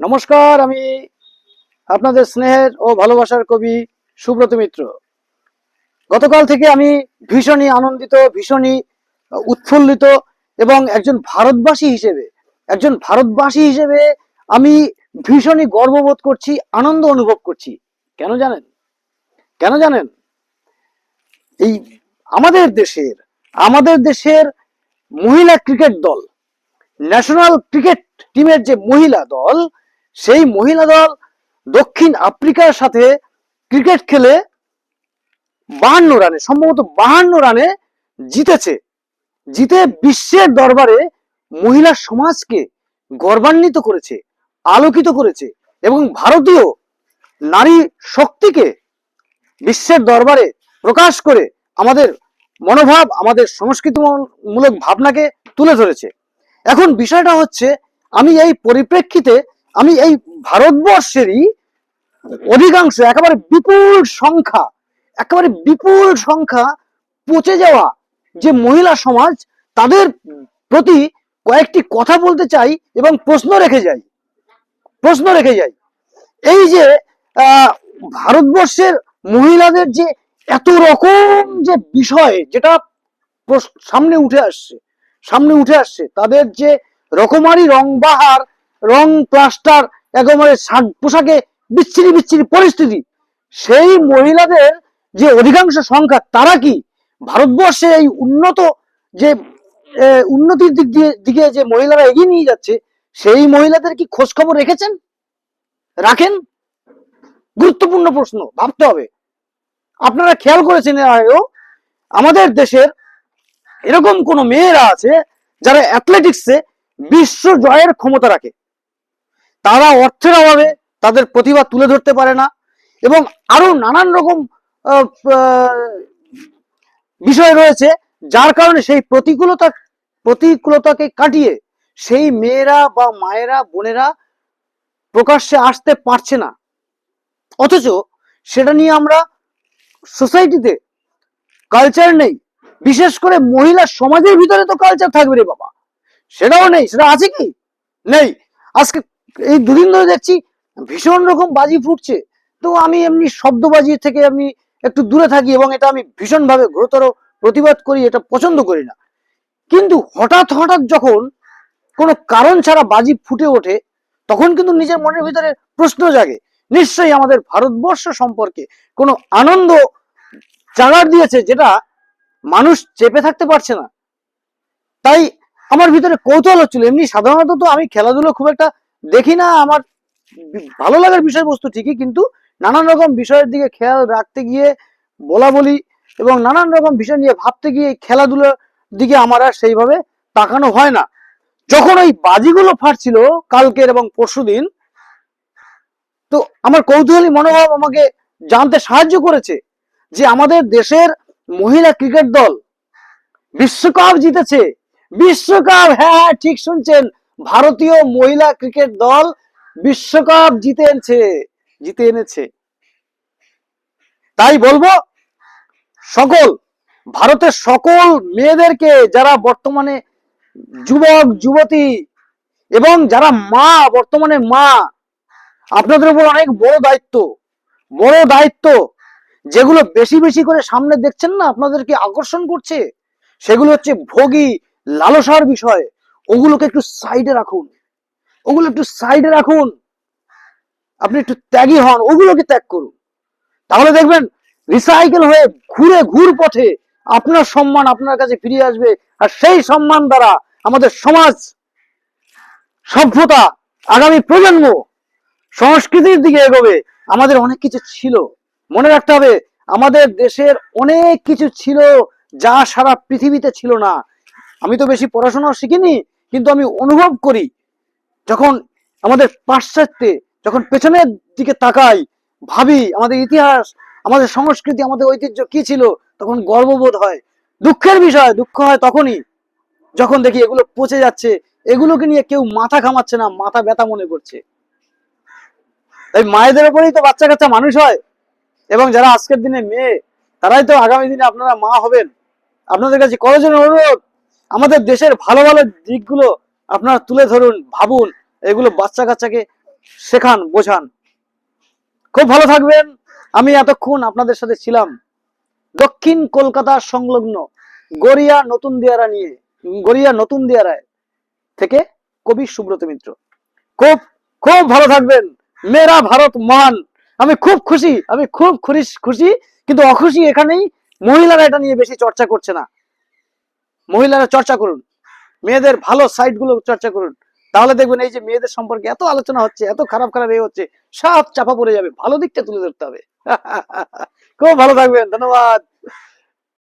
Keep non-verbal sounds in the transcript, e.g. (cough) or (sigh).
নমস্কার, আমি আপনাদের স্নেহের ও ভালোবাসার কবি সুব্রত মিত্র। গতকাল থেকে আমি ভীষণই আনন্দিত, ভীষণই উৎফুল্লিত এবং একজন ভারতবাসী হিসেবে, একজন ভারতবাসী হিসেবে আমি ভীষণই গর্ববোধ করছি, আনন্দ অনুভব করছি। কেন জানেন? কেন জানেন? এই আমাদের দেশের আমাদের দেশের মহিলা ক্রিকেট দল, ন্যাশনাল ক্রিকেট টিমের যে মহিলা দল সেই মহিলা দল দক্ষিণ আফ্রিকার সাথে ক্রিকেট খেলে বাহান্ন রানে, সম্ভবত বাহান্ন রানে জিতেছে। জিতে বিশ্বের দরবারে মহিলা সমাজকে গর্বান্বিত করেছে, আলোকিত করেছে এবং ভারতীয় নারী শক্তিকে বিশ্বের দরবারে প্রকাশ করে আমাদের মনোভাব, আমাদের সংস্কৃতিমূলক ভাবনাকে তুলে ধরেছে। এখন বিষয়টা হচ্ছে, আমি এই পরিপ্রেক্ষিতে আমি এই ভারতবর্ষেরই অধিকাংশ, একেবারে বিপুল সংখ্যা, একেবারে বিপুল সংখ্যা পচে যাওয়া যে মহিলা সমাজ, তাদের প্রতি কয়েকটি কথা বলতে চাই এবং প্রশ্ন রেখে যাই। প্রশ্ন রেখে যাই। এই যে ভারতবর্ষের মহিলাদের যে এত রকম যে বিষয় যেটা সামনে উঠে আসছে, সামনে উঠে আসছে, তাদের যে রকমারি রং বাহার রং প্লাস্টার একেবারে শাক- পোশাকে বিচ্ছিরি বিচ্ছিরি পরিস্থিতি। সেই মহিলাদের যে অধিকাংশ সংখ্যা তারা কি? ভারতবর্ষে এই উন্নত যে উন্নতির দিক দিয়ে, দিকে যে মহিলারা এগিয়ে নিয়ে যাচ্ছে, সেই মহিলাদের কি খোঁজ খবর রেখেছেন? রাখেন? গুরুত্বপূর্ণ প্রশ্ন, ভাবতে হবে। আপনারা খেয়াল করেছেন আগেও, আমাদের দেশের এরকম কোন মেয়েরা আছে যারা অ্যাথলেটিক্সে বিশ্ব জয়ের ক্ষমতা রাখে। তারা অর্থের অভাবে তাদের প্রতিভা তুলে ধরতে পারে না এবং আরও নানান রকম বিষয় রয়েছে যার কারণে সেই প্রতিকূলতা, প্রতিকূলতাকে কাটিয়ে সেই মেয়েরা বা মায়েরা, বোনেরা প্রকাশ্যে আসতে পারছে না। অথচ সেটা নিয়ে আমরা সোসাইটিতে কালচার নেই। বিশেষ করে মহিলা সমাজের ভিতরে তো কালচার থাকবে রে বাবা। সেটাও নেই। সেটা আছে কি? নেই। আজকে এই দুদিন ধরে দেখছি ভীষণ রকম বাজি ফুটছে। তো আমি এমনি শব্দবাজি থেকে আমি একটু দূরে থাকি এবং এটা আমি ভীষণভাবে গুরুতর প্রতিবাদ করি, এটা পছন্দ করি না। কিন্তু হঠাৎ হঠাৎ যখন কোনো কারণ ছাড়া বাজি ফুটে ওঠে, তখন কিন্তু নিজের মনের ভিতরে প্রশ্ন জাগে, নিশ্চয়ই আমাদের ভারতবর্ষ সম্পর্কে কোনো আনন্দ জাগার দিয়েছে যেটা মানুষ চেপে থাকতে পারছে না। তাই আমার ভিতরে কৌতূহল হচ্ছিল। এমনি সাধারণত তো আমি খেলাধুলো খুব একটা দেখি না আমার ভালো লাগার বিষয়বস্তু ঠিকই কিন্তু নানান রকম বিষয়ের দিকে খেয়াল রাখতে গিয়ে বলা বলি এবং নানান রকম বিষয় নিয়ে ভাবতে গিয়ে খেলাধুলোর দিকে আমার আর সেইভাবে তাকানো হয় না। যখন ওই বাজিগুলো ফাটছিল কালকের এবং পরশুদিন তো আমার কৌতূহলী মনোভাব আমাকে জানতে সাহায্য করেছে যে আমাদের দেশের মহিলা ক্রিকেট দল বিশ্বকাপ জিতেছে। বিশ্বকাপ হ্যাঁ হ্যাঁ, ঠিক শুনছেন। ভারতীয় মহিলা ক্রিকেট দল বিশ্বকাপ জিতে এনেছে জিতে এনেছে। তাই বলব, সকল, ভারতের সকল মেয়েদেরকে যারা বর্তমানে যুবক, যুবতী এবং যারা মা, বর্তমানে মা, আপনাদের উপর অনেক বড় দায়িত্ব বড় দায়িত্ব, যেগুলো বেশি বেশি করে সামনে দেখছেন না, আপনাদেরকে আকর্ষণ করছে, সেগুলো হচ্ছে ভোগী, লালসার বিষয়। ওগুলোকে একটু সাইডে রাখুন। ওগুলো একটু সাইডে রাখুন। আপনি একটু ত্যাগী হন, ওগুলোকে ত্যাগ করুন। তাহলে দেখবেন রিসাইকেল হয়ে ঘুরে ঘুর পথে আপনার সম্মান আপনার কাছে ফিরে আসবে আর সেই সম্মান দ্বারা আমাদের সমাজ, সভ্যতা, আগামী প্রজন্ম, সংস্কৃতির দিকে এগোবে। আমাদের অনেক কিছু ছিল। মনে রাখতে হবে, আমাদের দেশের অনেক কিছু ছিল যা সারা পৃথিবীতে ছিল না। আমি তো বেশি পড়াশোনা শিখিনি কিন্তু আমি অনুভব করি যখন আমাদের পাশ্চাত্যে, যখন পেছনের দিকে তাকাই, ভাবি আমাদের ইতিহাস, আমাদের সংস্কৃতি, আমাদের ঐতিহ্য কি ছিল, তখন গর্ববোধ হয়। দুঃখের বিষয়, দুঃখ হয় তখনই যখন দেখি এগুলো পচে যাচ্ছে, এগুলোকে নিয়ে কেউ মাথা ঘামাচ্ছে না, মাথা ব্যথা মনে করছে। তাই মায়েদের উপরেই তো বাচ্চা কাচ্চা মানুষ হয়। এবং যারা আজকের দিনে মেয়ে, তারাই তো আগামী দিনে আপনারা মা হবেন। আপনাদের কাছে করজন অনুরোধ? আমাদের দেশের ভালো ভালো দিকগুলো আপনারা তুলে ধরুন, ভাবুন, এগুলো বাচ্চা কাচ্চাকে শেখান, বোঝান। খুব ভালো থাকবেন। আমি এতক্ষণ আপনাদের সাথে ছিলাম দক্ষিণ কলকাতা সংলগ্ন গড়িয়া নতুন দিয়ারা নিয়ে, গড়িয়া নতুন দিয়ারায় থেকে কবি সুব্রত মিত্র। খুব খুব ভালো থাকবেন। মেরা ভারত মহান আমি খুব খুশি, আমি খুব খুশি খুশি, কিন্তু অখুশি এখানেই মহিলারা এটা নিয়ে বেশি চর্চা করছে না। মহিলারা চর্চা করুন। মেয়েদের ভালো সাইডগুলো চর্চা করুন। তাহলে দেখবেন এই যে মেয়েদের সম্পর্কে এত আলোচনা হচ্ছে, এত খারাপ খারাপ এ হচ্ছে, সব চাপা পড়ে যাবে। ভালো দিকটা তুলে ধরতে হবে। (laughs) খুব ভালো থাকবেন, ধন্যবাদ।